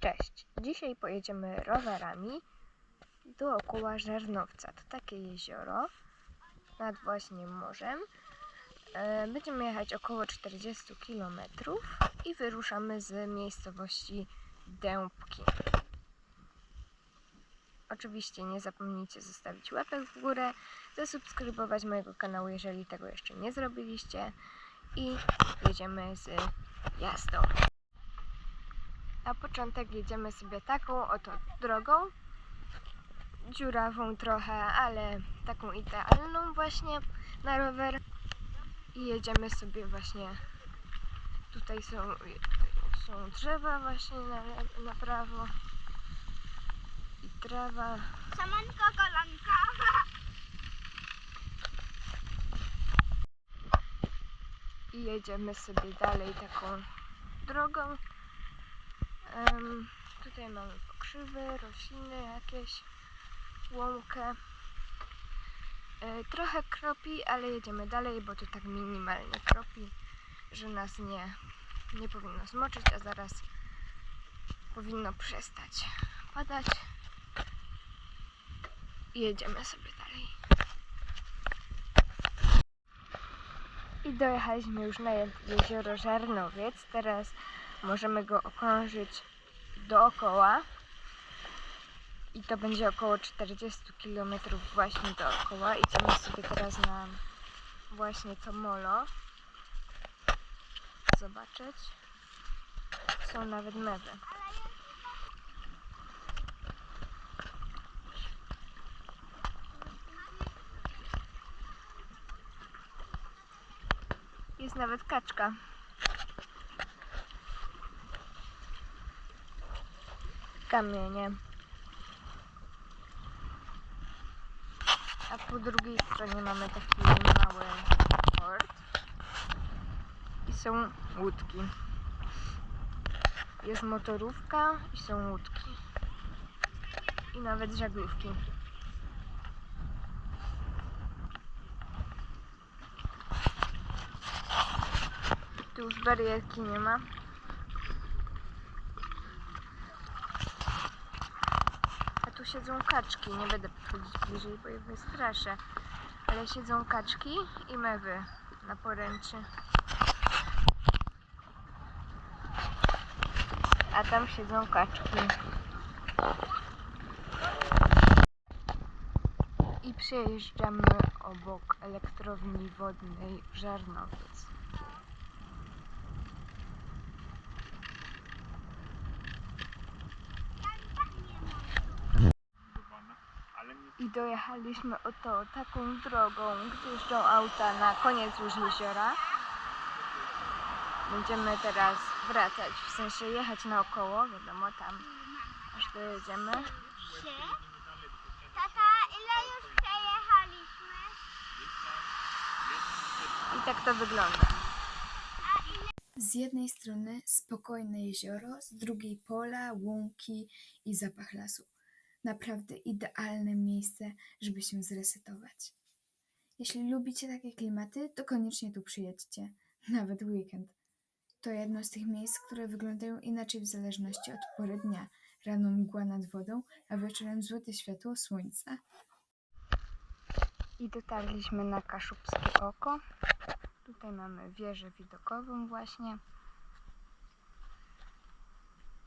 Cześć! Dzisiaj pojedziemy rowerami dookoła Żarnowca. To takie jezioro nad właśnie morzem. E, Będziemy jechać około 40 km i wyruszamy z miejscowości Dębki. Oczywiście nie zapomnijcie zostawić łapek w górę, zasubskrybować mojego kanału, jeżeli tego jeszcze nie zrobiliście i jedziemy z jazdą. Na początek jedziemy sobie taką oto drogą. Dziurawą trochę, ale taką idealną właśnie na rower. I jedziemy sobie właśnie. Tutaj są, są drzewa właśnie na, na prawo. I trawa. Samanko kolanka. I jedziemy sobie dalej taką drogą. Em, tutaj mamy pokrzywy, rośliny jakieś, łąkę. E, trochę kropi, ale jedziemy dalej, bo to tak minimalnie kropi, że nas nie, nie powinno zmoczyć, a zaraz powinno przestać padać. I jedziemy sobie dalej. I dojechaliśmy już na je- jezioro Żarnowiec. Teraz możemy go okrążyć dookoła. I to będzie około 40 km właśnie dookoła. Idziemy sobie teraz na właśnie to molo. Zobaczyć. Są nawet mewy. Jest nawet kaczka. Kamienie. A po drugiej stronie mamy taki mały port. I są łódki. Jest motorówka i są łódki. I nawet żaglówki. Tu już barierki nie ma. A tu siedzą kaczki. Nie będę podchodzić bliżej, bo je wystraszę. Ale siedzą kaczki i mewy na poręczy. A tam siedzą kaczki. I przejeżdżamy obok elektrowni wodnej Żarnowiec. Ale nie I dojechaliśmy oto taką drogą, gdzie jeżdżą auta na koniec już jeziora. Będziemy teraz wracać, w sensie jechać naokoło, wiadomo, tam aż dojedziemy. Tata, ile już przejechaliśmy? I tak to wygląda. Z jednej strony spokojne jezioro, z drugiej pola, łąki i zapach lasu. Naprawdę idealne miejsce, żeby się zresetować. Jeśli lubicie takie klimaty, to koniecznie tu przyjedźcie, nawet weekend. To jedno z tych miejsc, które wyglądają inaczej w zależności od pory dnia. Rano mgła nad wodą, a wieczorem złote światło słońca. I dotarliśmy na Kaszubskie Oko. Tutaj mamy wieżę widokową właśnie.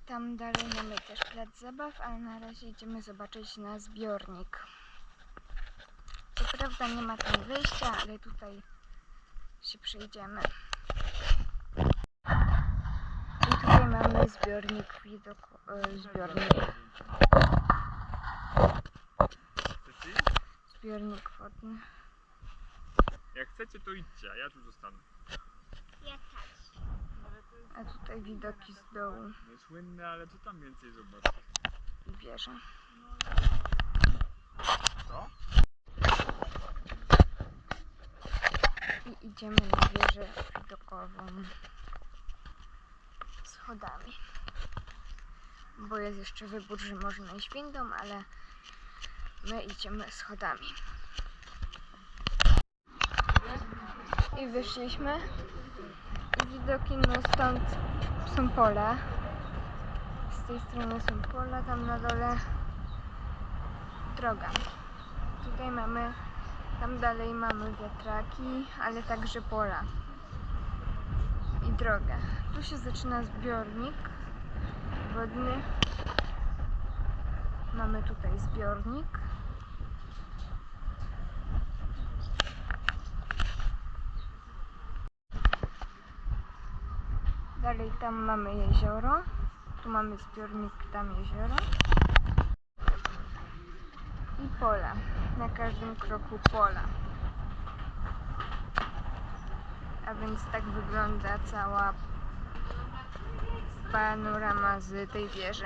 Tam dalej mamy też plac zabaw, ale na razie idziemy zobaczyć na zbiornik. Co prawda nie ma tam wyjścia, ale tutaj się przejdziemy. I tutaj mamy zbiornik widoku... e, zbiornik, zbiornik wodny. Jak chcecie, to idźcie, a ja tu zostanę. Ja też. A tutaj widoki z dołu No słynne, ale co tam więcej zobaczyć? i wieża. Co? I idziemy na wieżę widokową schodami. Bo jest jeszcze wybór, że można iść windą, ale my idziemy schodami. I wyszliśmy. Widoki no stąd są pola. Z tej strony są pola, tam na dole droga. Tutaj mamy, tam dalej mamy wiatraki, ale także pola i drogę. Tu się zaczyna zbiornik wodny. Mamy tutaj zbiornik. Dalej tam mamy jezioro. Tu mamy zbiornik, tam jezioro. I pola. Na każdym kroku pola. A więc tak wygląda cała panorama z tej wieży.